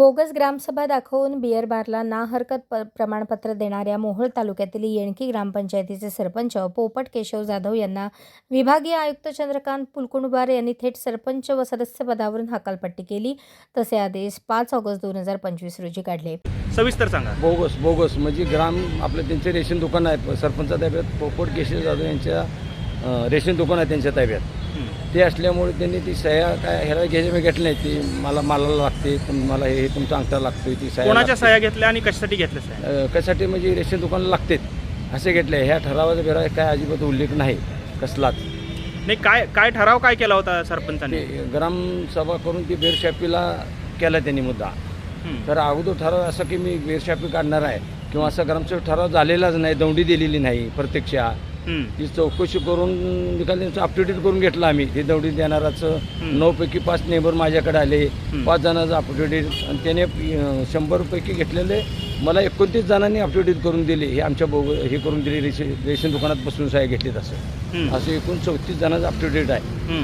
Bogus ग्रामसभा दाखवून beer बारला ना हरकत प प्रमाणपत्र देणाऱ्या मोहोळ तालुक्यातील येणकी ग्रामपंचायतीचे सरपंच पोपट केशव जाधव यांना विभागीय आयुक्त चंद्रकांत पुलकुंडवार यांनी थेट सरपंच व सदस्य पदावरून हकालपट्टी केली. तसे आदेश पाच ऑगस्ट दोन हजार पंचवीस रोजी काढले. सविस्तर सांगा. बोगस बोगस म्हणजे ग्राम आपलं त्यांचे रेशन दुकान आहे. सरपंचा ताब्यात पोपट केशव जाधव यांच्या रेशन दुकान आहे त्यांच्या ताब्यात. ते असल्यामुळे त्यांनी ती सह्या काय ह्याला घ्यायच्या मी घेतल्या नाही. ती मला मालाला लागते मला हे तुमचा अंगठा लागतोय ती सह्या कोणाच्या लागते. सह्या घेतल्या आणि कशासाठी घेतल्या सह्या? अं, कशासाठी? म्हणजे रेशन दुकानला लागतेत असे घेतले. ह्या ठरावाचा बिरा काय अजिबात उल्लेख नाही कसलाच. नाही काय काय ठराव काय केला होता सरपंचाने? ते ग्रामसभा करून ती बेरशापीला केला त्यांनी मुद्दा. तर अगोदर ठराव असं की मी बेरशापी काढणार आहे किंवा असा ग्रामसभा ठराव झालेलाच नाही दौंडी दिलेली नाही प्रत्यक्षा. ती चौकशी करून निकाल त्यांचं अपटुडेट करून घेतलं आम्ही ते दौडी देणाराचं हं. नऊपैकी पाच नेबर माझ्याकडे आले. पाच जणांचं अपटुडेट आणि त्याने अं, शंभरपैकी घेतलेले मला एकोणतीस जणांनी अपटुडेट करून दिले हे आमच्या बोग हे करून दिले रेशन रेशन दुकानात बसून साह्या घेतलीत असं. असं एकूण चौतीस जणांचं अपटुडेट आहे हं.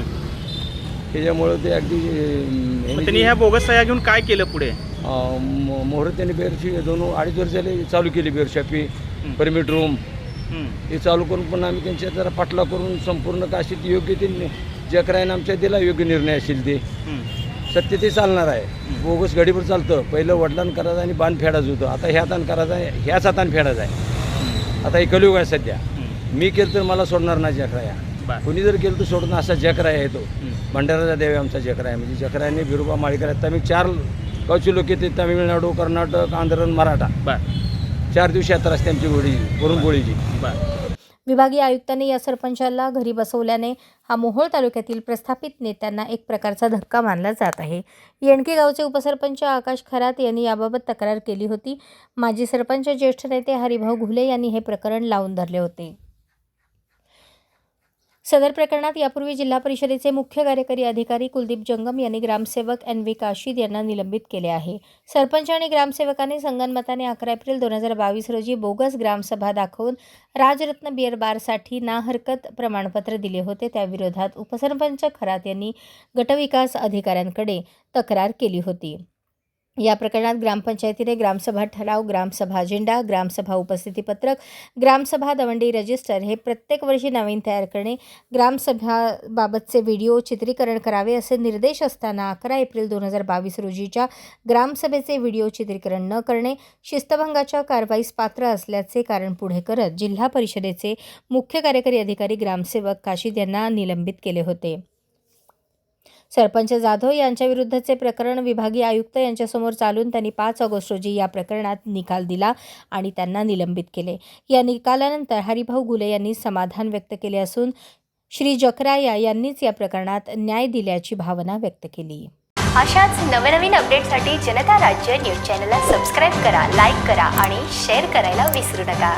त्याच्यामुळं ते अगदी ह्या बोगस सह्या घेऊन काय केलं पुढे अं, मो- मोहर त्यांनी बेरची दोन अडीच वर्ष झाले चालू केली बेरशापी. परमिट रूम हं. चालू करून पण आम्ही त्यांच्या जरा पाठला करून संपूर्ण काशीत योग्य ते ज्या करायनं आमच्या दिला योग्य निर्णय असेल ते. सत्य ते चालणार आहे. बोगस गाडीवर चालतं. पहिलं वडिलांना करायचं आणि बांध फेडायचं होतं आता ह्या हातानं करायचं आहे ह्याच हातानं फेडायचं आहे आता हे कलियुग आहे सध्या. मी केलं तर मला सोडणार नाही जकराया. कुणी जर केलं तर सोडणं असा जकराया आहे तो हं. भंडाराचा देव आहे आमचा जकराया. म्हणजे जकरायाने बिरुबा माळीकर आम्ही चार गावचे लोक येते. तामिळनाडू कर्नाटक आंध्र मराठा. चार दिवशी यात्रा असते आमची गोळी बर. विभागीय आयुक्तांनी या सरपंचाला घरी बसवल्याने हा मोहोळ तालुक्यातील प्रस्थापित नेत्यांना एक प्रकारचा धक्का मानला जात आहे. येणके गावचे उपसरपंच आकाश खरात यांनी याबाबत तक्रार केली होती. माजी सरपंच ज्येष्ठ नेते हरिभाऊ घुले यांनी हे प्रकरण लावून धरले होते. सदर प्रकरणात यापूर्वी जिल्हा परिषदेचे मुख्य कार्यकारी अधिकारी कुलदीप जंगम यांनी ग्रामसेवक एन व्ही काशीद यांना निलंबित केले आहे. सरपंच आणि ग्रामसेवकांनी संगनमताने अकरा एप्रिल दोन हजार बावीस रोजी बोगस ग्रामसभा दाखवून राजरत्न बिअर बारसाठी ना हरकत प्रमाणपत्र दिले होते. त्याविरोधात उपसरपंच खरात यांनी गटविकास अधिकाऱ्यांकडे तक्रार केली होती. या प्रकरणात ग्रामपंचायतीने ग्रामसभा ठराव ग्रामसभा अजेंडा ग्रामसभा उपस्थितीपत्रक ग्रामसभा दवंडी रजिस्टर हे प्रत्येक वर्षी नवीन तयार करणे ग्रामसभाबाबतचे व्हिडिओ चित्रीकरण करावे असे निर्देश असताना अकरा एप्रिल दोन हजार बावीस रोजीच्या ग्रामसभेचे व्हिडिओ चित्रीकरण न करणे शिस्तभंगाच्या कारवाईस पात्र असल्याचे कारण पुढे करत जिल्हा परिषदेचे मुख्य कार्यकारी अधिकारी ग्रामसेवक काशीद यांना निलंबित केले होते. सरपंच जाधव यांच्याविरुद्धचे प्रकरण विभागीय आयुक्त यांच्यासमोर चालून त्यांनी पाच ऑगस्ट रोजी या प्रकरणात निकाल दिला आणि त्यांना निलंबित केले. या निकालानंतर हरिभाऊ गुले यांनी समाधान व्यक्त केले असून श्री जकराया यांनीच या प्रकरणात न्याय दिल्याची भावना व्यक्त केली. अशाच नवनवीन अपडेटसाठी जनता राज्य न्यूज चॅनलला सबस्क्राईब करा लाईक करा आणि शेअर करायला विसरू नका.